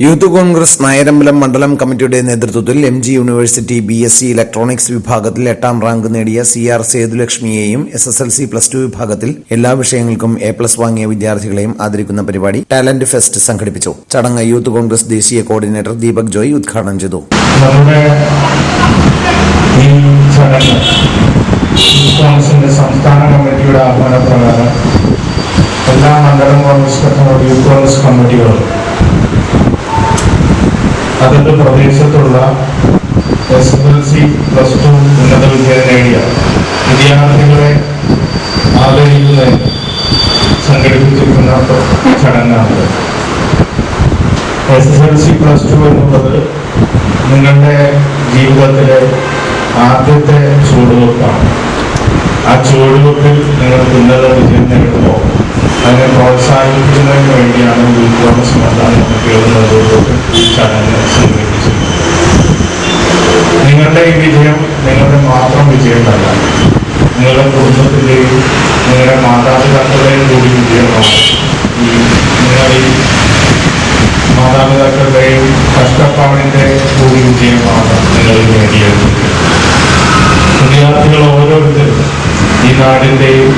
Youth Congress Nayarambalam മണ്ഡലം കമ്മിറ്റിയുടെ നേതൃത്വത്തിൽ M G university B S C electronics വിഭാഗത്തിൽ എട്ടാം റാങ്ക് നേടിയ C R സേതുലക്ഷ്മിയെയും S S L C plus two വിഭാഗത്തിൽ എല്ലാ വിഷയങ്ങൾക്കും എ പ്ലസ് വാങ്ങിയ വിദ്യാർത്ഥികളെയും ആദരിക്കുന്ന പരിപാടി ടാലന്റ് ഫെസ്റ്റ് സംഘടിപ്പിച്ചു. ചടങ്ങ് യൂത്ത് കോൺഗ്രസ് ദേശീയ കോർഡിനേറ്റർ ദീപക് ജോയ് ഉദ്ഘാടനം ചെയ്തു. എല്ലാ മണ്ഡലം കോൺഗ്രസ് കോൺഗ്രസ് കമ്മിറ്റികളും അതിന്റെ പ്രദേശത്തുള്ള S L C plus two ഉന്നത വിദ്യാലയം നേടിയ വിദ്യാർത്ഥികളെ ആദരിക്കുന്നതിന് സംഘടിപ്പിച്ചിരിക്കുന്ന ചടങ്ങാണ്. S S L C plus two എന്നുള്ളത് നിങ്ങളുടെ ജീവിതത്തിലെ ആദ്യത്തെ ചുവടുവെപ്പാണ്. ആ ചുവടുവെപ്പിൽ നിങ്ങൾ ഉന്നത വിജയം നേടുമ്പോൾ അതിനെ പ്രോത്സാഹിപ്പിക്കുന്നതിന് വേണ്ടിയാണ് കോൺഗ്രസ് മണ്ഡലം കമ്മിറ്റിയുടെ ഈ ചടങ്ങ്. നിങ്ങളുടെ ഈ വിജയം നിങ്ങളുടെ മാത്രം വിജയമല്ല. നിങ്ങളുടെ കുടുംബത്തിന്റെയും നിങ്ങളുടെ മാതാപിതാക്കളുടെയും കൂടി വിജയമാണ് ഈ നിങ്ങൾ ഈ മാതാപിതാക്കളുടെയും കഷ്ടപ്പാടിന്റെ കൂടി വിജയമാണ് നിങ്ങൾ നേടിയത്. വിദ്യാർത്ഥികൾ ഓരോരുത്തരും ഈ നാടിന്റെയും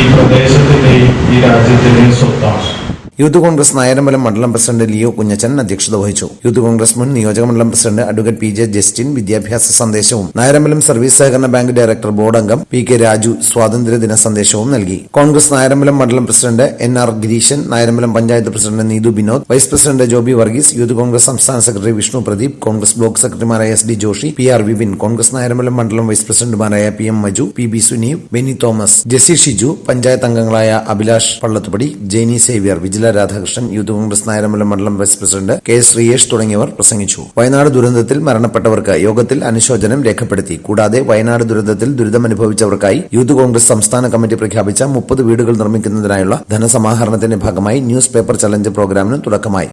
ഈ പ്രദേശത്തിന്റെയും ഈ രാജ്യത്തിന്റെയും സ്വത്താണ്. യൂത്ത് കോൺഗ്രസ് നായരമ്പലം മണ്ഡലം പ്രസിഡന്റ് ലിയോ കുഞ്ഞച്ചൻ അധ്യക്ഷത വഹിച്ചു. യൂത്ത് കോൺഗ്രസ് മുൻ നിയോജക മണ്ഡലം president advocate P J Justin വിദ്യാഭ്യാസ സന്ദേശവും നായരമ്പലം സർവീസ് സഹകരണ ബാങ്ക് ഡയറക്ടർ ബോർഡ് അംഗം പി കെ രാജു സ്വാതന്ത്ര്യദിന സന്ദേശവും നൽകി. കോൺഗ്രസ് നായരമ്പലം മണ്ഡലം president N R Gireeshan Nayarambalam panchayat president Neethu Vinod vice president Joby Varghese youth Congress സംസ്ഥാന സെക്രട്ടറി വിഷ്ണു പ്രദീപ് കോൺഗ്രസ് ബ്ലോക്ക് സെക്രട്ടറിമാരായ S D Joshi P R Vipin Congress Nayarambalam മണ്ഡലം vice പ്രസിഡന്റുമാരായ P M Maju P B Suneev Beni Thomas Jessy Shiju panchayat അംഗങ്ങളായ Abhilash പള്ളത്തുപടി Jeni Xavier Vijila Radhakrishnan youth Congress Nayaramala മണ്ഡലം vice president K Sreeyesh തുടങ്ങിയവർ പ്രസംഗിച്ചു. വയനാട് ദുരന്തത്തിൽ മരണപ്പെട്ടവർക്ക് യോഗത്തിൽ അനുശോചനം രേഖപ്പെടുത്തി. കൂടാതെ വയനാട് ദുരന്തത്തിൽ ദുരിതമനുഭവിച്ചവർക്കായി യൂത്ത് കോൺഗ്രസ് സംസ്ഥാന കമ്മിറ്റി പ്രഖ്യാപിച്ച മുപ്പത് വീടുകൾ നിർമ്മിക്കുന്നതിനായുള്ള ധനസമാഹരണത്തിന്റെ ഭാഗമായി ന്യൂസ് പേപ്പർ ചലഞ്ച് പ്രോഗ്രാമിന് തുടക്കമായി.